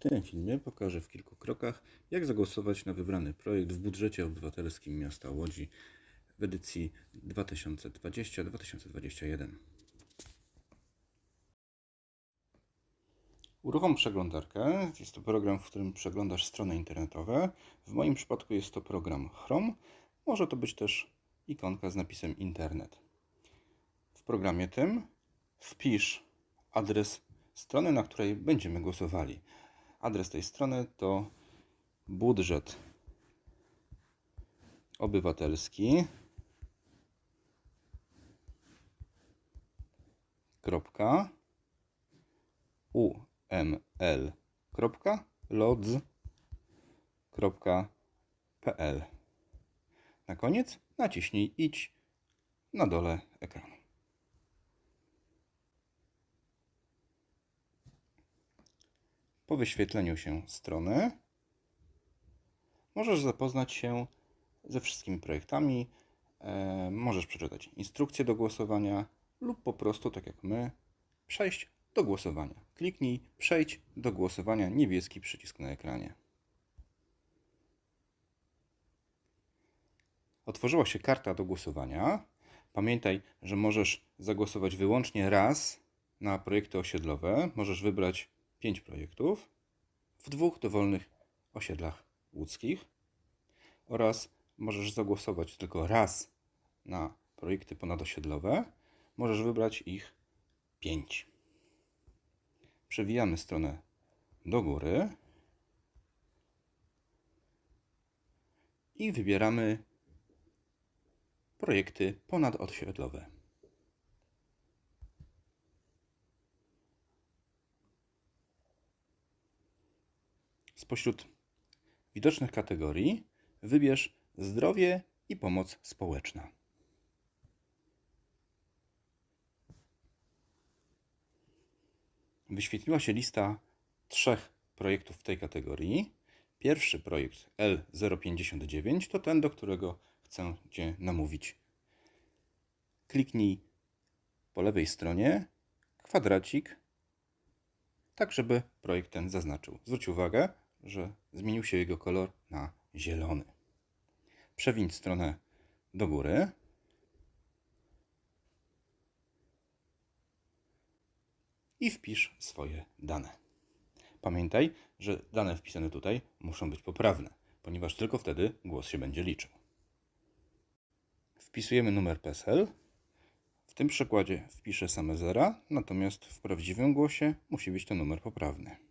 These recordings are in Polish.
tym filmie pokażę w kilku krokach, jak zagłosować na wybrany projekt w budżecie obywatelskim miasta Łodzi w edycji 2020-2021. Uruchom przeglądarkę. Jest to program, w którym przeglądasz strony internetowe. W moim przypadku jest to program Chrome. Może to być też ikonka z napisem Internet. W programie tym wpisz adres strony, na której będziemy głosowali. Adres tej strony to budżet Na koniec naciśnij idź na dole ekranu. Po wyświetleniu się strony możesz zapoznać się ze wszystkimi projektami. E, możesz przeczytać instrukcję do głosowania lub po prostu, tak jak my, przejść do głosowania. Kliknij Przejdź do głosowania, niebieski przycisk na ekranie. Otworzyła się karta do głosowania. Pamiętaj, że możesz zagłosować wyłącznie raz na projekty osiedlowe. Możesz wybrać 5 projektów w dwóch dowolnych osiedlach łódzkich oraz możesz zagłosować tylko raz na projekty ponadosiedlowe. Możesz wybrać ich 5. Przewijamy stronę do góry i wybieramy projekty ponadosiedlowe. Spośród widocznych kategorii wybierz zdrowie i pomoc społeczna. Wyświetliła się lista trzech projektów w tej kategorii. Pierwszy projekt L059 to ten, do którego chcę Cię namówić. Kliknij po lewej stronie kwadracik, tak żeby projekt ten zaznaczył. Zwróć uwagę, że zmienił się jego kolor na zielony. Przewiń stronę do góry. I wpisz swoje dane. Pamiętaj, że dane wpisane tutaj muszą być poprawne, ponieważ tylko wtedy głos się będzie liczył. Wpisujemy numer PESEL. W tym przykładzie wpiszę same zera, natomiast w prawdziwym głosie musi być to numer poprawny.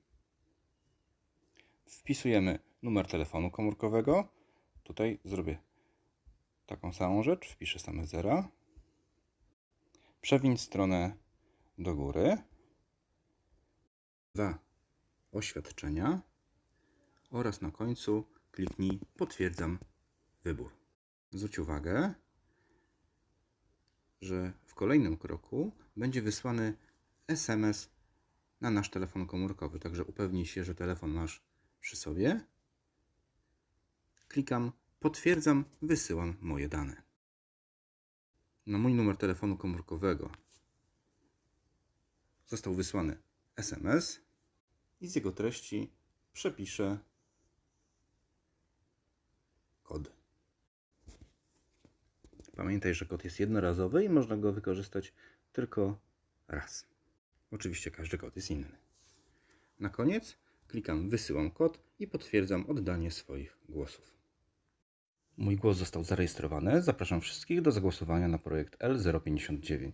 Wpisujemy numer telefonu komórkowego. Tutaj zrobię taką samą rzecz. Wpiszę same zera. Przewiń stronę do góry. Dwa oświadczenia oraz na końcu kliknij potwierdzam wybór. Zwróć uwagę, że w kolejnym kroku będzie wysłany SMS na nasz telefon komórkowy. Także upewnij się, że telefon masz przy sobie. Klikam potwierdzam, wysyłam moje dane. Na mój numer telefonu komórkowego został wysłany SMS i z jego treści przepiszę kod. Pamiętaj, że kod jest jednorazowy i można go wykorzystać tylko raz. Oczywiście każdy kod jest inny. Na koniec klikam wysyłam kod i potwierdzam oddanie swoich głosów. Mój głos został zarejestrowany. Zapraszam wszystkich do zagłosowania na projekt L059.